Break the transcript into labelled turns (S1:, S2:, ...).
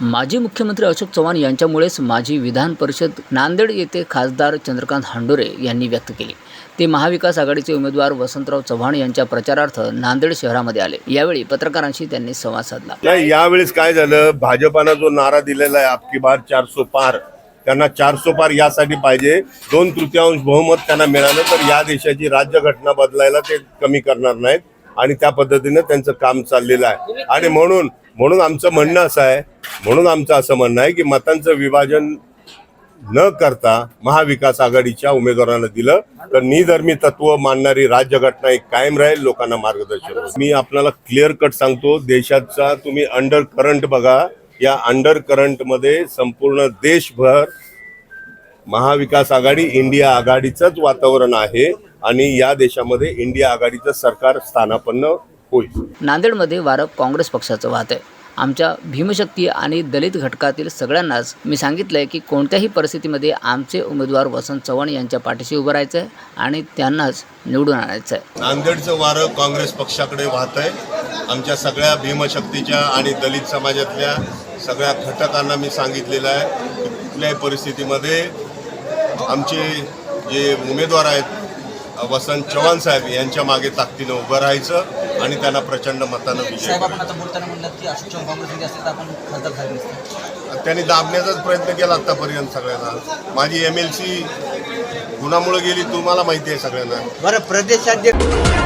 S1: माजी मुख्यमंत्री अशोक चव्हाण यांच्यामुळेच माजी विधान परिषद नांदेड येथे खासदार चंद्रकांत हांडोरे यांनी व्यक्त केली. ते महाविकास आघाडीचे उमेदवार वसंतराव चव्हाण यांच्या प्रचारार्थ नांदेड शहरामध्ये आले. यावेळी पत्रकारांशी त्यांनी संवाद साधला.
S2: नाही यावेळेस काय झालं? भाजपानं जो नारा दिलेला आहे आपकी बार चारसो पार त्यांना चारसो पार यासाठी पाहिजे. दोन तृतीयांश बहुमत त्यांना मिळालं तर या देशाची राज्यघटना बदलायला ते कमी करणार नाहीत आणि त्या पद्धतीनं त्यांचं काम चाललेलं आहे. आणि म्हणून म्हणून आमचं म्हणणं असं आहे म्हणून आमचं असं म्हणणं आहे की मतांचं विभाजन न करता महाविकास आघाडीच्या उमेदवारांना दिलं तर निधर्मी तत्व मानणारी राज्यघटना एक कायम राहील लोकांना मार्गदर्शन मी आपल्याला क्लिअर कट सांगतो देशाचा तुम्ही अंडर करंट बघा या अंडर करंटमध्ये संपूर्ण देशभर महाविकास आघाडी इंडिया आघाडीचंच वातावरण आहे आणि या देशामध्ये इंडिया आघाडीचं सरकार स्थानापन्न होईल
S1: नांदेडमध्ये वारं काँग्रेस पक्षाचं वाहत आहे. आमच्या भीमशक्ती आणि दलित घटकातील सगळ्यांनाच मी सांगितलं आहे की कोणत्याही परिस्थितीमध्ये आमचे उमेदवार वसंत चव्हाण यांच्या पाठीशी उभं राहायचं आहे आणि त्यांनाच निवडून आणायचं आहे
S2: नांदेडचं वारं काँग्रेस पक्षाकडे वाहत आहे. आमच्या सगळ्या भीमशक्तीच्या आणि दलित समाजातल्या सगळ्या घटकांना मी सांगितलेलं आहे कुठल्याही परिस्थितीमध्ये आमचे जे उमेदवार आहेत वसंत चव्हाण साहेब यांच्या मागे ताकदीनं उभं राहायचं. आणि त्यांना प्रचंड मतानं विजय
S3: साहेब
S2: करायचा.
S3: आपण आता बोलताना म्हणलं की अशोक चव्हाण काँग्रेसमध्ये असतील तर आपण खासदार झाले नसते
S2: त्यांनी दाबण्याचाच प्रयत्न केला आतापर्यंत सगळ्यांना. माझी एम एल सी कुणामुळे गेली तुम्हाला माहिती आहे सगळ्यांना.
S3: बरं प्रदेशाध्यक्ष